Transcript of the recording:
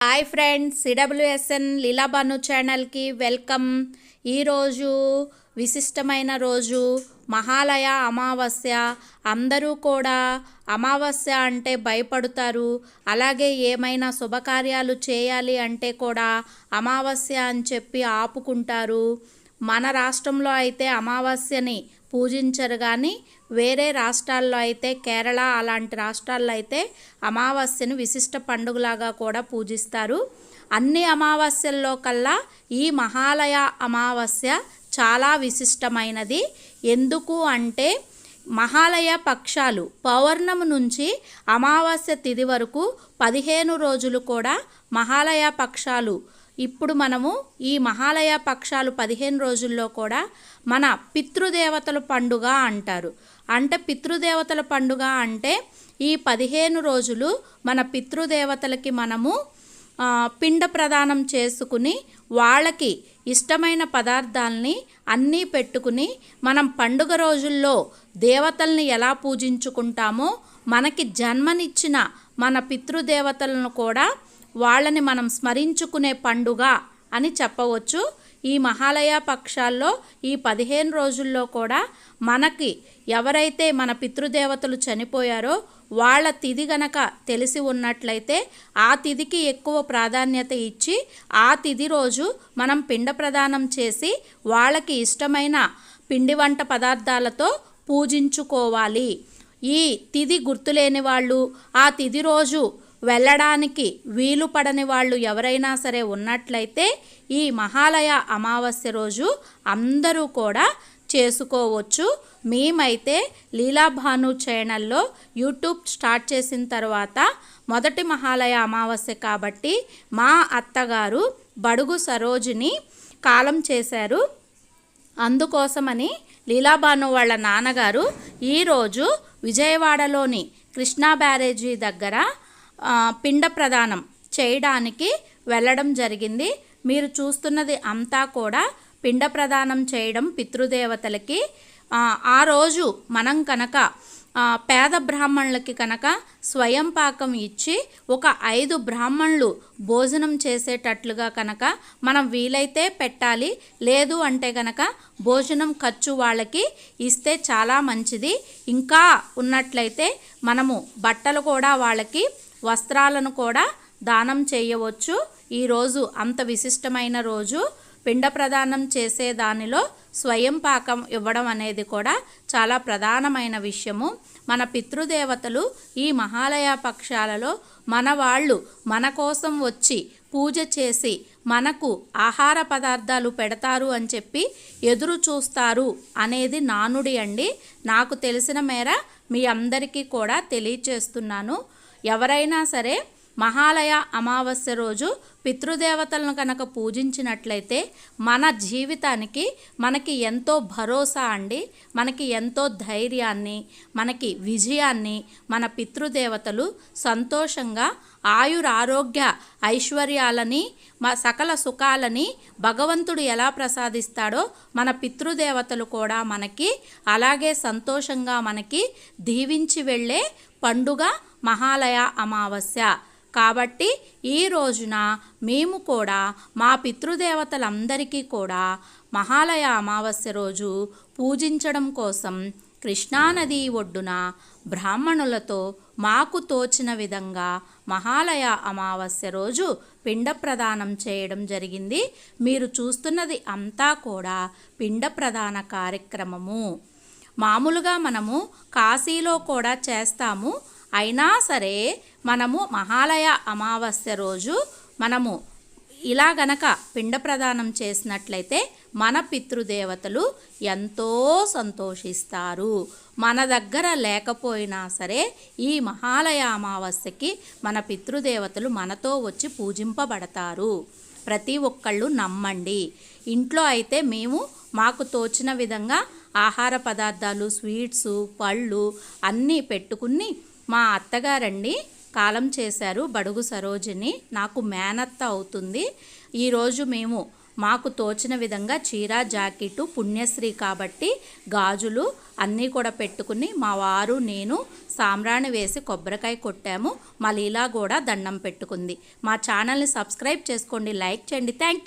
Hi friends CWSN లీలాబాను ఛానల్కి welcome. ఈరోజు విశిష్టమైన రోజు మహాలయ అమావాస్య. అందరూ కూడా అమావాస్య అంటే భయపడతారు. అలాగే ఏమైనా శుభకార్యాలు చేయాలి అంటే కూడా అమావాస్య అని చెప్పి ఆపుకుంటారు. మన రాష్ట్రంలో అయితే అమావాస్యని పూజించరు కానీ వేరే రాష్ట్రాల్లో అయితే కేరళ అలాంటి రాష్ట్రాల్లో అయితే అమావాస్యను విశిష్ట పండుగలాగా కూడా పూజిస్తారు. అన్ని అమావాస్యల్లో కల్లా ఈ మహాలయ అమావాస్య చాలా విశిష్టమైనది. ఎందుకు అంటే మహాలయ పక్షాలు పౌర్ణమి నుంచి అమావాస్య తిథి వరకు పదిహేను రోజులు కూడా మహాలయ పక్షాలు ఇప్పుడు మనము ఈ మహాలయ పక్షాలు పదిహేను రోజుల్లో కూడా మన పితృదేవతల పండుగ అంటారు. అంటే పితృదేవతల పండుగ అంటే ఈ పదిహేను రోజులు మన పితృదేవతలకి మనము పిండ ప్రదానం చేసుకుని వాళ్ళకి ఇష్టమైన పదార్థాలని అన్నీ పెట్టుకుని మనం పండుగ రోజుల్లో దేవతల్ని ఎలా పూజించుకుంటామో మనకి జన్మనిచ్చిన మన పితృదేవతలను కూడా వాళ్ళని మనం స్మరించుకునే పండుగ అని చెప్పవచ్చు. ఈ మహాలయ పక్షాల్లో ఈ పదిహేను రోజుల్లో కూడా మనకి ఎవరైతే మన పితృదేవతలు చనిపోయారో వాళ్ళ తిది గనక తెలిసి ఉన్నట్లయితే ఆ తిదికి ఎక్కువ ప్రాధాన్యత ఇచ్చి ఆ తిథి రోజు మనం పిండ ప్రదానం చేసి వాళ్ళకి ఇష్టమైన పిండి వంట పదార్థాలతో పూజించుకోవాలి. ఈ తిది గుర్తులేని వాళ్ళు ఆ తిథి రోజు వెళ్ళడానికి వీలు పడని వాళ్ళు ఎవరైనా సరే ఉన్నట్లయితే ఈ మహాలయ అమావాస్య రోజు అందరూ కూడా చేసుకోవచ్చు. మేమైతే లీలాభాను ఛానల్లో యూట్యూబ్ స్టార్ట్ చేసిన తర్వాత మొదటి మహాలయ అమావాస్య కాబట్టి మా అత్తగారు బడుగు సరోజిని కాలం చేశారు. అందుకోసమని లీలాభాను వాళ్ళ నాన్నగారు ఈరోజు విజయవాడలోని కృష్ణా బ్యారేజీ దగ్గర పిండ ప్రదానం చేయడానికి వెళ్ళడం జరిగింది. మీరు చూస్తున్నది అంతా కూడా పిండ ప్రదానం చేయడం పితృదేవతలకి. ఆ, రోజు మనం కనుక పేద బ్రాహ్మణులకి కనుక స్వయం పాకం ఇచ్చి ఒక ఐదు బ్రాహ్మణులు భోజనం చేసేటట్లుగా కనుక మనం వీలైతే పెట్టాలి. లేదు అంటే కనుక భోజనం ఖర్చు వాళ్ళకి ఇస్తే చాలా మంచిది. ఇంకా ఉన్నట్లయితే మనము బట్టలు కూడా వాళ్ళకి వస్త్రాలను కూడా దానం చేయవచ్చు. ఈరోజు అంత విశిష్టమైన రోజు. పిండ ప్రదానం చేసే దానిలో స్వయం పాకం ఇవ్వడం అనేది కూడా చాలా ప్రధానమైన విషయము. మన పితృదేవతలు ఈ మహాలయ పక్షాలలో మన వాళ్ళు మన కోసం వచ్చి పూజ చేసి మనకు ఆహార పదార్థాలు పెడతారు అని చెప్పి ఎదురు చూస్తారు అనేది నానుడి అండి. నాకు తెలిసిన మేర మీ అందరికీ కూడా తెలియచేస్తున్నాను. ఎవరైనా సరే మహాలయ అమావాస్య రోజు పితృదేవతలను కనుక పూజించినట్లయితే మన జీవితానికి మనకి ఎంతో భరోసా అండి మనకి ఎంతో ధైర్యాన్ని మనకి విజయాన్ని మన పితృదేవతలు సంతోషంగా ఆయురారోగ్య ఐశ్వర్యాలని మా సకల సుఖాలని భగవంతుడు ఎలా ప్రసాదిస్తాడో మన పితృదేవతలు కూడా మనకి అలాగే సంతోషంగా మనకి దీవించి వెళ్ళే పండుగ మహాలయ అమావాస్య. కాబట్టి ఈ రోజున మేము కూడా మా పితృదేవతలందరికీ కూడా మహాలయ అమావాస్య రోజు పూజించడం కోసం కృష్ణానది ఒడ్డున బ్రాహ్మణులతో మాకు తోచిన విధంగా మహాలయ అమావాస్య రోజు పిండ ప్రదానం చేయడం జరిగింది. మీరు చూస్తున్నది అంతా కూడా పిండ ప్రదాన కార్యక్రమము. మామూలుగా మనము కాశీలో కూడా చేస్తాము. అయినా సరే మనము మహాలయ అమావాస్య రోజు మనము ఇలా గనక పిండ ప్రదానం చేసినట్లయితే మన పితృదేవతలు ఎంతో సంతోషిస్తారు. మన దగ్గర లేకపోయినా సరే ఈ మహాలయ అమావాస్యకి మన పితృదేవతలు మనతో వచ్చి పూజింపబడతారు. ప్రతి ఒక్కళ్ళు నమ్మండి. ఇంట్లో అయితే మేము మాకు తోచిన విధంగా ఆహార పదార్థాలు స్వీట్స్ పళ్ళు అన్నీ పెట్టుకుని మా అత్తగారండి కాలం చేశారు బడుగు సరోజిని. నాకు మేనత్త అవుతుంది. ఈరోజు మేము మాకు తోచిన విధంగా చీర జాకెట్ పుణ్యశ్రీ కాబట్టి గాజులు అన్నీ కూడా పెట్టుకుని మా వారు నేను సామ్రాణి వేసి కొబ్బరికాయ కొట్టాము. మా లీలా కూడా దండం పెట్టుకుంది. మా ఛానల్ని సబ్స్క్రైబ్ చేసుకోండి లైక్ చేయండి. Thank you